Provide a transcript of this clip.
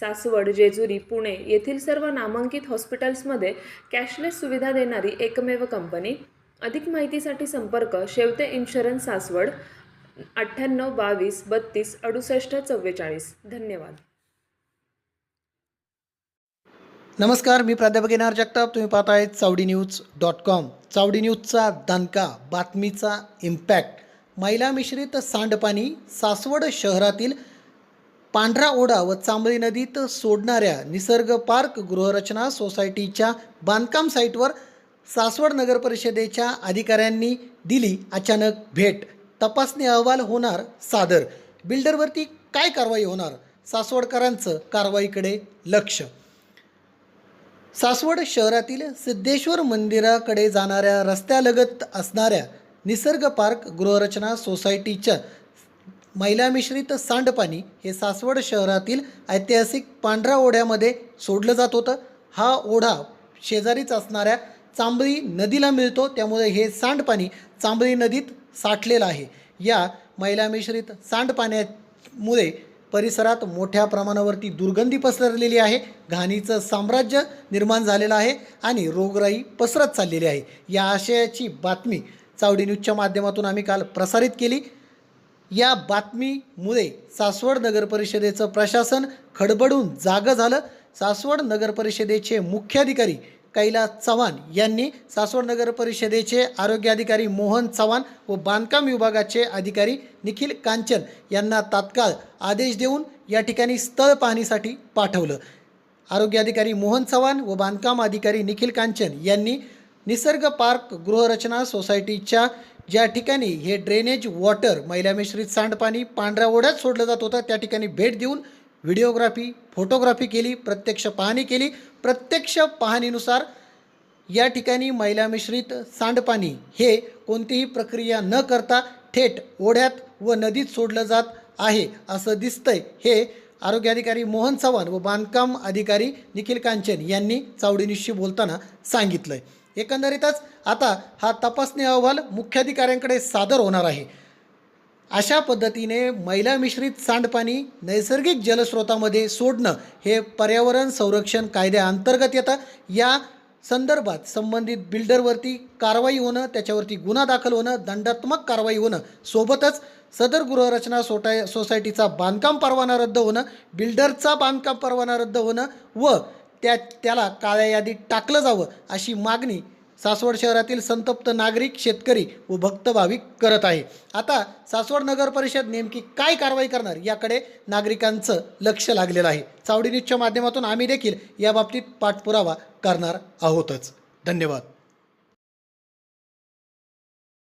सासवड जेजुरी पुणे येथील सर्व नामांकित हॉस्पिटल्समध्ये कॅशलेस सुविधा देणारी एकमेव कंपनी. अधिक माहितीसाठी संपर्क शेवते इन्शुरन्स सासवड अठ्ठ्याण्णव बावीस बत्तीस अडुसष्ट चव्वेचाळीस. धन्यवाद. नमस्कार मी प्राध्यापक एन जगताप. तुम्ही पाहताय Chavadi news dot com. Chavadi न्यूजचा दणका बातमीचा इम्पॅक्ट. महिला मिश्रित सांडपाणी सासवड शहरातील पांढरा ओढा व चांबळी नदीत सोडणाऱ्या निसर्ग पार्क गृहरचना सोसायटीच्या बांधकाम साईटवर सासवड नगर परिषदेच्या अधिकाऱ्यांनी दिली अचानक भेट. तपासणी अहवाल होणार सादर. बिल्डरवरती काय कारवाई होणार? सासवडकरांचं कारवाईकडे लक्ष. सासवड शहरातील सिद्धेश्वर मंदिराकडे जाणाऱ्या रस्त्यालगत असणाऱ्या निसर्ग पार्क गृहरचना सोसायटीच्या मैला मिश्रित सांडपाणी हे सासवड शहरातील ऐतिहासिक पांढरा ओढ्यामध्ये सोडलं जात होतं. हा ओढा शेजारीच असणाऱ्या चांबळी नदीला मिळतो त्यामुळे हे सांडपाणी चांबळी नदीत साठलेलं आहे. या मैला मिश्रित सांडपाण्यामुळे परिसरात मोठ्या प्रमाणावरती दुर्गंधी पसरलेली आहे. घाणीचं साम्राज्य निर्माण झालेलं आहे आणि रोगराई पसरत चाललेली आहे. या आशयाची बातमी चावडी न्यूजच्या माध्यमातून आम्ही काल प्रसारित केली. या बातमीमुळे सासवड नगर परिषदेचं प्रशासन खडबडून जागं झालं. सासवड नगर परिषदेचे मुख्याधिकारी कैलास चव्हाण यांनी सासवड नगर परिषदेचे आरोग्य अधिकारी मोहन चव्हाण व बांधकाम विभागाचे अधिकारी निखिल कांचन यांना तात्काळ आदेश देऊन या ठिकाणी स्थळ पाहणीसाठी पाठवलं. आरोग्य अधिकारी मोहन चव्हाण व बांधकाम अधिकारी निखिल कांचन यांनी निसर्ग पार्क गृहरचना सोसायटीच्या ज्या ठिकाणी हे ड्रेनेज वॉटर महिला मिश्रित सांडपाणी पांढऱ्या ओढ्यात सोडलं जात होतं त्या ठिकाणी भेट देऊन व्हिडिओग्राफी फोटोग्राफी केली प्रत्यक्ष पाहणी केली. प्रत्यक्ष पाहणीनुसार या ठिकाणी महिला मिश्रित सांडपाणी हे कोणतीही प्रक्रिया न करता थेट ओढ्यात व नदीत सोडलं जात आहे असं दिसतंय. हे आरोग्य अधिकारी मोहन चव्हाण व बांधकाम अधिकारी निखिल कांचन यांनी चावडीनिशी बोलताना सांगितलंय. एकंदरीतच आता हा तपासणी अहवाल मुख्याधिकाऱ्यांकडे सादर होणार आहे. अशा पद्धतीने मैला मिश्रित सांडपाणी नैसर्गिक जलस्रोतामध्ये सोडणं हे पर्यावरण संरक्षण कायद्याअंतर्गत येतं. या संदर्भात संबंधित बिल्डरवरती कारवाई होणं त्याच्यावरती गुन्हा दाखल होणं दंडात्मक कारवाई होणं सोबतच सदर गृहरचना सोटाय सोसायटीचा बांधकाम परवाना रद्द होणं बिल्डरचा बांधकाम परवाना रद्द होणं व त्या त्याला काळ्या यादीत टाकलं जावं अशी मागणी सासवड शहरातील संतप्त नागरिक शेतकरी व भक्त भाविक करत आहे. आता सासवड नगर परिषद नेमकी काय कारवाई करणार याकडे नागरिकांचं लक्ष लागलेलं आहे. चावडी न्यूजच्या माध्यमातून आम्ही देखील याबाबतीत पाठपुरावा करणार आहोतच. धन्यवाद.